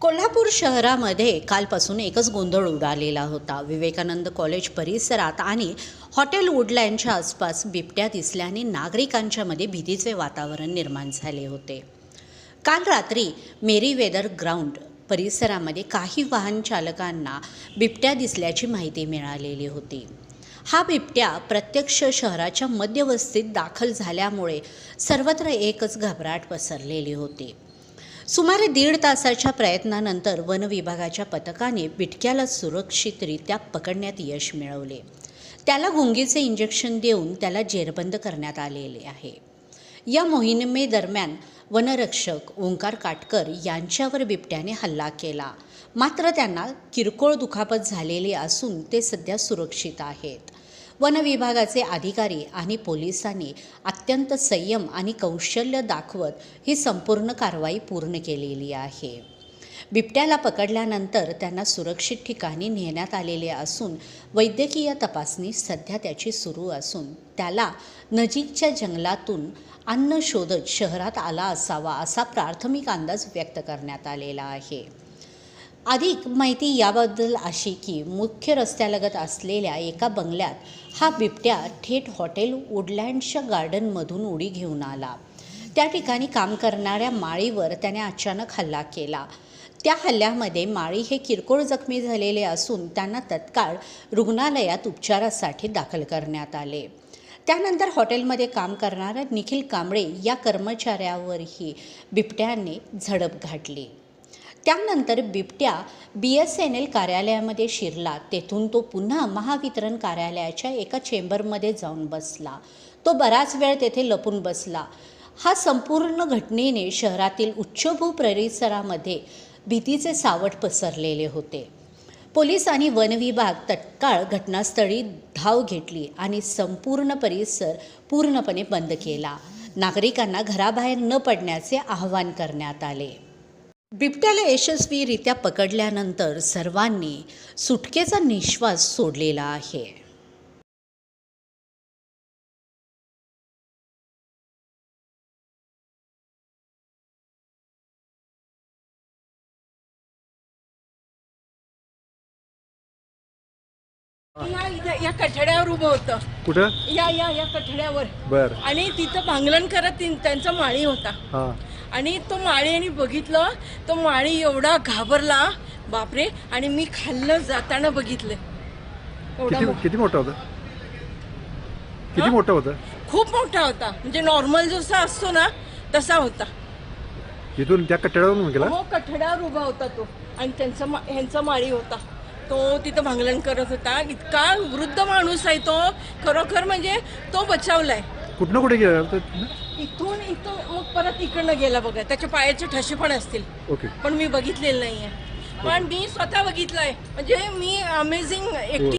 कोल्हापूर शहरामध्ये कालपासून एकच गोंधळ उडालेला होता. विवेकानंद कॉलेज परिसरात आणि हॉटेल वुडलँडच्या आसपास बिबट्या दिसल्याने नागरिकांच्यामध्ये भीतीचे वातावरण निर्माण झाले होते. काल रात्री मेरी वेदर ग्राउंड परिसरामध्ये काही वाहन चालकांना बिबट्या दिसल्याची माहिती मिळालेली होती. हा बिबट्या प्रत्यक्ष शहराच्या मध्यवस्तीत दाखल झाल्यामुळे सर्वत्र एकच घबराट पसरलेली होती. सुमारे दीड तासाच्या प्रयत्नानंतर वन विभागाच्या पथकाने बिटक्याला सुरक्षितरित्या पकडण्यात यश मिळवले. त्याला गुंगीचे इंजेक्शन देऊन त्याला जेरबंद करण्यात आलेले आहे. या मोहिमेदरम्यान वनरक्षक ओंकार काटकर यांच्यावर बिबट्याने हल्ला केला. मात्र त्यांना किरकोळ दुखापत झालेली असून ते सध्या सुरक्षित आहेत. वन विभागाचे अधिकारी आणि पोलिसांनी अत्यंत संयम आणि कौशल्य दाखवत ही संपूर्ण कारवाई पूर्ण केलेली आहे. बिबट्याला पकडल्यानंतर त्यांना सुरक्षित ठिकाणी नेण्यात आलेले असून वैद्यकीय तपासणी सध्या त्याची सुरू असून त्याला नजीकच्या जंगलातून अन्न शोधत शहरात आला असावा असा प्राथमिक अंदाज व्यक्त करण्यात आलेला आहे. अधिक माहिती याबद्दल अशी की मुख्य रस्त्यालगत असलेल्या एका बंगल्यात हा बिबट्या थेट हॉटेल वुडलँडच्या गार्डनमधून उडी घेऊन आला. त्या ठिकाणी काम करणाऱ्या माळीवर त्याने अचानक हल्ला केला. त्या हल्ल्यामध्ये माळी हे किरकोळ जखमी झालेले असून त्यांना तत्काळ रुग्णालयात उपचारासाठी दाखल करण्यात आले. त्यानंतर हॉटेलमध्ये काम करणाऱ्या निखिल कांबळे या कर्मचाऱ्यावरही बिबट्याने झडप घातली. त्यानंतर बिबट्या बी एस एन एल कार्यालयामध्ये शिरला. तेथून तो पुन्हा महावितरण कार्यालयाच्या एका चेंबरमध्ये जाऊन बसला. तो बराच वेळ तेथे लपून बसला. हा संपूर्ण घटनेने शहरातील उच्चभू परिसरामध्ये भीतीचे सावट पसरलेले होते. पोलीस आणि वन विभाग तत्काळ घटनास्थळी धाव घेतली आणि संपूर्ण परिसर पूर्णपणे बंद केला. नागरिकांना घराबाहेर न पडण्याचे आवाहन करण्यात आले. बिबट्याला यशस्वीरित्या पकडल्यानंतर सर्वांनी सुटकेचा निश्वास सोडलेला आहे. या इथं- या कठड्यावर उभं होतं. कुठं? या या या कठड्यावर. बर. आणि तिथं भांगलन करत त्यांचा माळी होता. हा. आणि तो माळी आणि बघितलं तो माळी एवढा घाबरला बापरे आणि मी खाल्लं जाताना बघितलं. किती किती मोठं होतं? किती? मोठं होतं? खूप मोठा होता. म्हणजे नॉर्मल जसा असतो ना तसा होता. इथून त्या कट्ट्यावरून गेला? हो कठड्यावर उभा होता तो. आणि त्यांचा ह्यांचा माळी होता. तो तिथं भांगलन करत होता. इतका वृद्ध माणूस आहे तो. खरोखर म्हणजे तो बचावलाय. कुठनं कुठे गेला? होता? इथून इथून मग परत इकडनं गेला बघा. त्याच्या पायाचे ठसे पण असतील. ओके. पण मी बघितलेलं नाहीये. पण मी स्वतः बघितलंय. म्हणजे मी अमेझिंग एकटी